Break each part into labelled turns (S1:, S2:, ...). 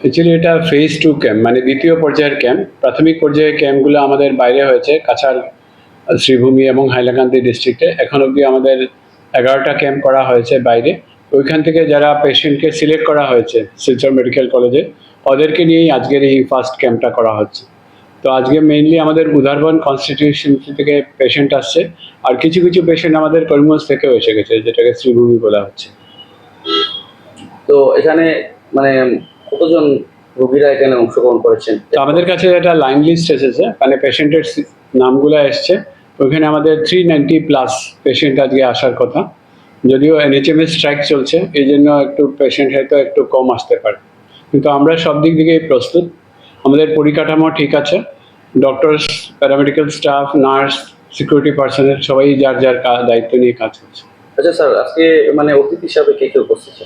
S1: Actually এটা phase to camp মানে দ্বিতীয় পর্যায়ের ক্যাম্প প্রাথমিক পর্যায়ের ক্যাম্পগুলো আমাদের বাইরে হয়েছে, কাছাড়, শ্রীভূমি এবং হাইলাকান্দি ডিস্ট্রিক্টে এখন অবধি আমাদের এগারোটা ক্যাম্প করা হয়েছে বাইরে। ওইখান থেকে যারা পেশেন্টকে সিলেক্ট করা হয়েছে, শিলচর মেডিকেল কলেজে ওদেরকে নিয়েই আজকের এই ফার্স্ট ক্যাম্পটা করা হচ্ছে। তো আজকে মেইনলি আমাদের উদারবন কনস্টিটিউশন থেকে পেশেন্ট আসছে, আর কিছু কিছু পেশেন্ট আমাদের করিমগঞ্জ থেকেও এসে গেছে, যেটাকে শ্রীভূমি বলা হচ্ছে।
S2: তো এখানে মানে কতজন রোগীরা এখানে অংশগ্রহণ করেছেন?
S1: আমাদের কাছে একটা লাইন লিস্ট এসেছে মানে পেশেন্টের নামগুলো এসছে। ওইখানে আমাদের থ্রি নাইনটি প্লাস পেশেন্ট আজকে আসার কথা। যদিও এনএচএমএস স্ট্রাইক চলছে এই জন্য একটু পেশেন্ট হয়তো একটু কম আসতে পারে। কিন্তু আমরা সব দিক থেকেই প্রস্তুত। আমাদের পরিকাঠামো ঠিক আছে। Doctors paramedical staff nurse security পার্সনের সবাই যার যার দায়িত্ব নিয়ে কাজ করছে।
S2: আচ্ছা স্যার আজকে মানে অতিথি হিসাবে কে কে উপস্থিত?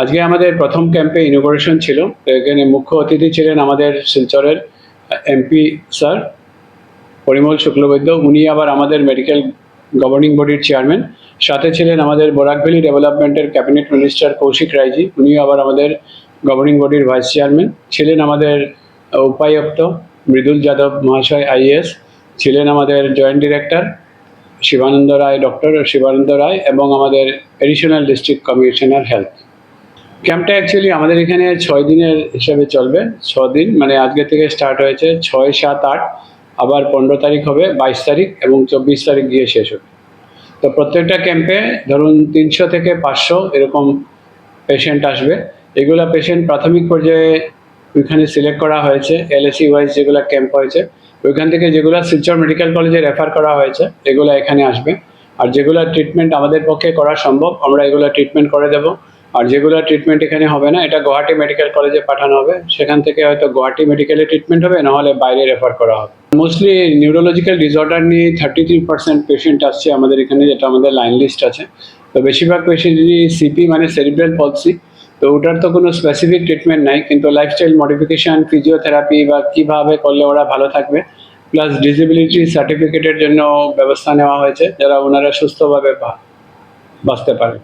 S1: আজকে আমাদের প্রথম ক্যাম্পে ইনোগ্রেশন ছিল। তো এখানে মুখ্য অতিথি ছিলেন আমাদের শিলচরের এমপি স্যার পরিমল শুক্লবৈদ্য। উনি আবার আমাদের মেডিকেল গভর্নিং বডির চেয়ারম্যান সাথে ছিলেন আমাদের বরাকভ্যালি ডেভেলপমেন্টের ক্যাবিনেট মিনিস্টার কৌশিক রায়জি। উনিও আবার আমাদের গভর্নিং বডির ভাইস চেয়ারম্যান ছিলেন আমাদের উপায়ুক্ত মৃদুল যাদব মহাশয় আইএস ছিলেন আমাদের joint director Shivananda Roy doctor Shivananda Roy এবং আমাদের এডিশনাল ডিস্ট্রিক্ট কমিশনার হেলথ ক্যাম্পটা অ্যাকচুয়ালি আমাদের এখানে ছয় দিনের হিসাবে চলবে ছ দিন মানে আজকে থেকে স্টার্ট হয়েছে ছয়, সাত, আট, আবার পনেরো তারিখ হবে, বাইশ তারিখ এবং চব্বিশ তারিখ গিয়ে শেষ হবে। তো প্রত্যেকটা ক্যাম্পে ধরুন তিনশো থেকে পাঁচশো এরকম পেশেন্ট আসবে। এগুলা পেশেন্ট প্রাথমিক পর্যায়ে ওইখানে সিলেক্ট করা হয়েছে এলএসি ওয়াইজ যেগুলো ক্যাম্প হয়েছে, ওইখান থেকে যেগুলো শিলচর মেডিকেল কলেজে রেফার করা হয়েছে, এগুলো এখানে আসবে। আর যেগুলো ট্রিটমেন্ট আমাদের পক্ষে করা সম্ভব, আমরা এগুলো ট্রিটমেন্ট করে দেবো। আর যেগুলো ট্রিটমেন্ট এখানে হবে না, এটা গুয়াহাটি মেডিকেল কলেজে পাঠানো হবে। সেখান থেকে হয়তো গুয়াহাটি মেডিকেলে ট্রিটমেন্ট হবে, নাহলে বাইরে রেফার করা হবে। মোস্টলি নিউরোলজিক্যাল ডিসঅর্ডার নিয়ে থার্টি থ্রি পার্সেন্ট পেশেন্ট আসছে আমাদের এখানে, যেটা আমাদের লাইন লিস্ট আছে। তো বেশিরভাগ পেশেন্টই সিপি মানে সেরিব্রাল পলসি তো ওটার তো কোনো স্পেসিফিক ট্রিটমেন্ট নাই, কিন্তু লাইফস্টাইল মডিফিকেশন ফিজিওথেরাপি বা কীভাবে করলে ওরা ভালো থাকবে প্লাস ডিসেবিলিটি সার্টিফিকেটের জন্য ব্যবস্থা নেওয়া হয়েছে, যারা ওনারা সুস্থভাবে বাঁচতে পারে